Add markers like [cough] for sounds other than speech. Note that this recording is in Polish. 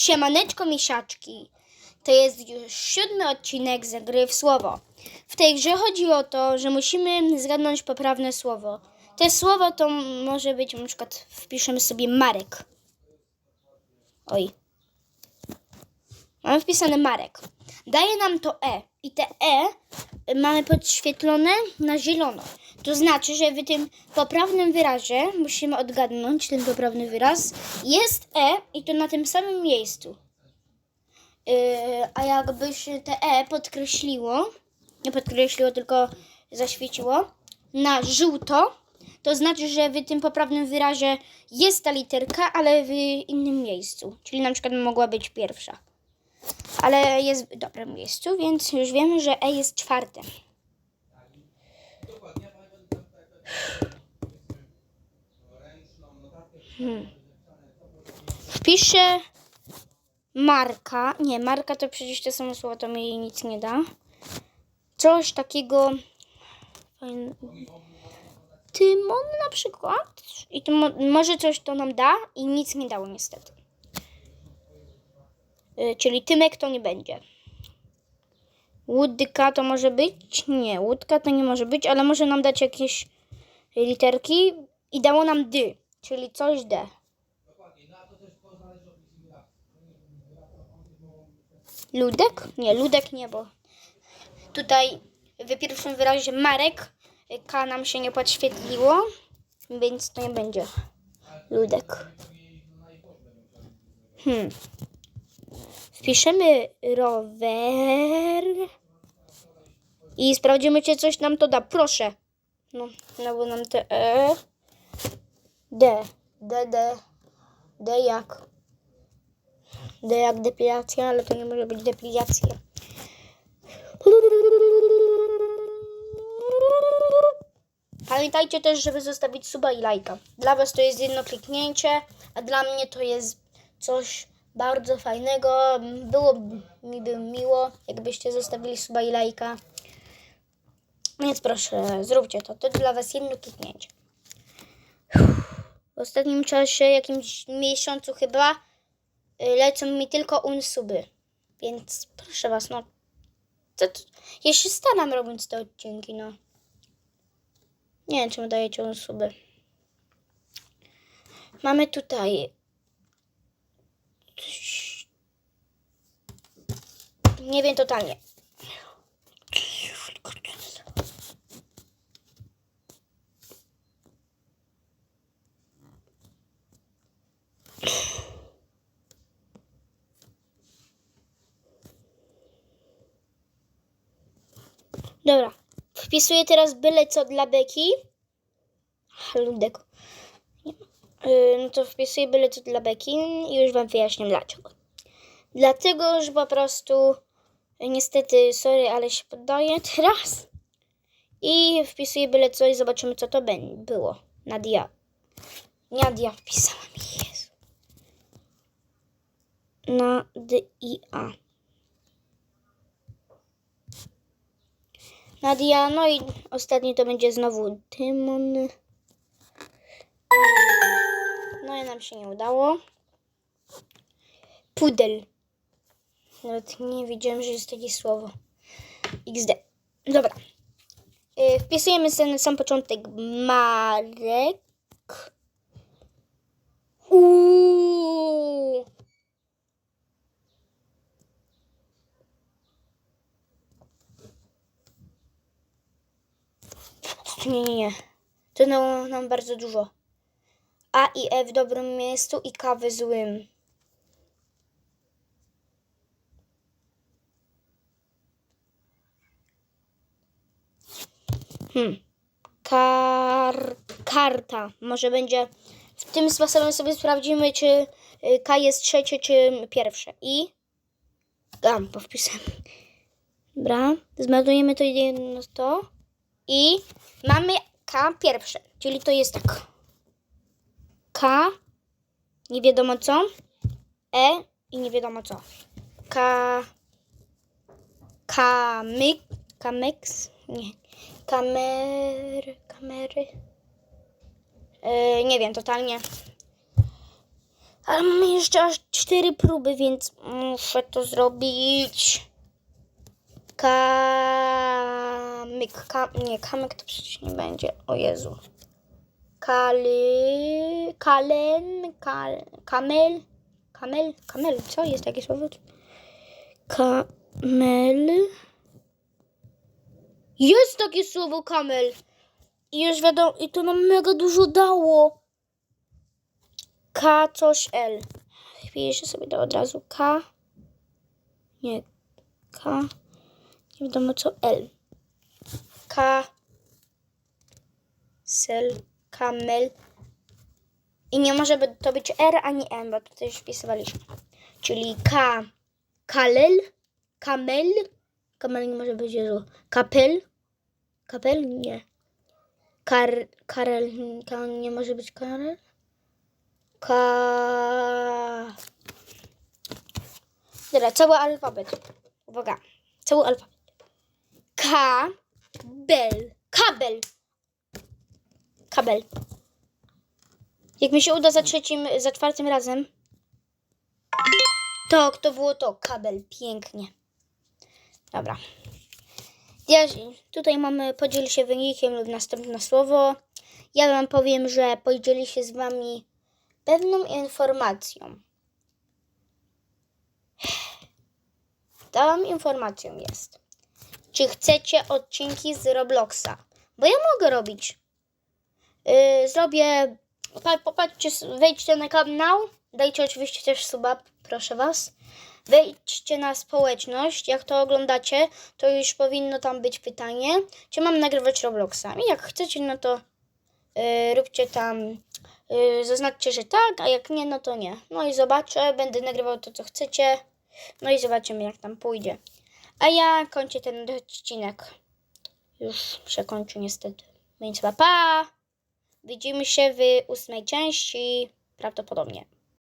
Siemaneczko misiaczki. To jest już siódmy odcinek z gry w słowo. W tej grze chodzi o to, że musimy zgadnąć poprawne słowo. Te słowo to może być na przykład wpiszemy sobie Marek. Oj. Mamy wpisane Marek. Daje nam to E. I te E mamy podświetlone na zielono. To znaczy, że w tym poprawnym wyrazie musimy odgadnąć ten poprawny wyraz. Jest E i to na tym samym miejscu. Yy, a jakby się te E podkreśliło, nie podkreśliło, tylko zaświeciło na żółto, to znaczy, że w tym poprawnym wyrazie jest ta literka, ale w innym miejscu. Czyli na przykład mogła być pierwsza. Ale jest w dobrym miejscu, więc już wiemy, że E jest czwarte. Hmm. Wpiszę Marka. Nie, Marka to przecież te same słowa, to mi jej nic nie da. Coś takiego. Tymon na przykład. I to mo- może coś to nam da i nic nie dało niestety. Y, czyli Tymek to nie będzie. Łódka to może być? Nie, łódka to nie może być, ale może nam dać jakieś literki i dało nam dy, czyli coś D. Ludek? Nie, Ludek nie, bo tutaj w pierwszym wyrazie Marek K nam się nie podświetliło, więc to nie będzie Ludek. Hmm. Wpiszemy rower i sprawdzimy, czy coś nam to da. Proszę. No, dało nam te E. D. D, D. D jak? D jak depilacja, ale to nie może być depilacja. Pamiętajcie też, żeby zostawić suba i lajka. Dla Was to jest jedno kliknięcie, a dla mnie to jest coś bardzo fajnego. Było mi by miło, jakbyście zostawili suba i lajka. Więc proszę, zróbcie to. To dla Was jedno kliknięcie. W ostatnim czasie, jakimś miesiącu chyba, y, lecą mi tylko unsuby. Więc proszę Was, no. To, to, ja się staram robić te odcinki, no. Nie wiem, czemu dajecie unsuby. Mamy tutaj. Nie wiem totalnie. Dobra. Wpisuję teraz byle co dla Beki. Ludek. Nie. Yy, No to wpisuję byle co dla Beki i już Wam wyjaśnię dlaczego. Dlatego, że po prostu y, niestety, sorry, ale się poddaję [laughs] teraz. I wpisuję byle co i zobaczymy co to. Było. Nadia. Nadia wpisała mi. Jezu. Nadia. Nadia, no i ostatni to będzie znowu Tymon. No i nam się nie udało. Pudel. Nawet nie wiedziałem, że jest takie słowo. XD. Dobra. Y, Wpisujemy sobie na sam początek Marek. Uuu. Nie, nie, nie. To dało nam bardzo dużo. A i E w dobrym miejscu i K w złym. Hmm. Kar... Karta. Może będzie... W tym sposobem sobie sprawdzimy, czy y, K jest trzecie, czy pierwsze. I... Gam, bo wpisałem. Dobra. Zmeldujemy to jedno to. I mamy K pierwsze, czyli to jest tak. K, nie wiadomo co, E i nie wiadomo co. K, kamyk, kamyks, nie, kamery, kamery, e, nie wiem totalnie. Ale mamy jeszcze aż cztery próby, więc muszę to zrobić. Kamyk, ka, nie, kamyk to przecież nie będzie. O Jezu. Kali, kalen, kal, kamel, kamel, kamel, co jest takie słowo? Kamel. Jest takie słowo kamel. I już wiadomo, i to nam mega dużo dało. K coś L. Wpiszę sobie to od razu. K. Nie. K. Nie wiadomo co L. K. Sel. Kamel. I nie może to być R ani M, bo tutaj już wpisywaliśmy. Czyli K. Kalel. Kamel. Kamel nie może być Jezu. Kapel. Kapel? Nie. Kar, Karel. Ka, nie może być Karel. Ka... Dobra, cały alfabet. Uwaga. Cały alfabet. Kabel. Kabel. Kabel. Jak mi się uda za trzecim, za czwartym razem. To, to było to. Kabel. Pięknie. Dobra. Ja, tutaj mamy podziel się wynikiem lub następne słowo. Ja wam powiem, że podzieli się z wami pewną informacją. Tą informacją jest, czy chcecie odcinki z Robloxa, bo ja mogę robić. Yy, zrobię, pa, popatrzcie, wejdźcie na kanał, dajcie oczywiście też suba, proszę was. Wejdźcie na społeczność, jak to oglądacie, to już powinno tam być pytanie, czy mam nagrywać Robloxa. I jak chcecie, no to yy, róbcie tam, yy, zaznaczcie, że tak, a jak nie, no to nie. No i zobaczę, będę nagrywał to, co chcecie, no i zobaczymy, jak tam pójdzie. A ja kończę ten odcinek. Już się kończy niestety. Więc pa, pa! Widzimy się w ósmej części, prawdopodobnie.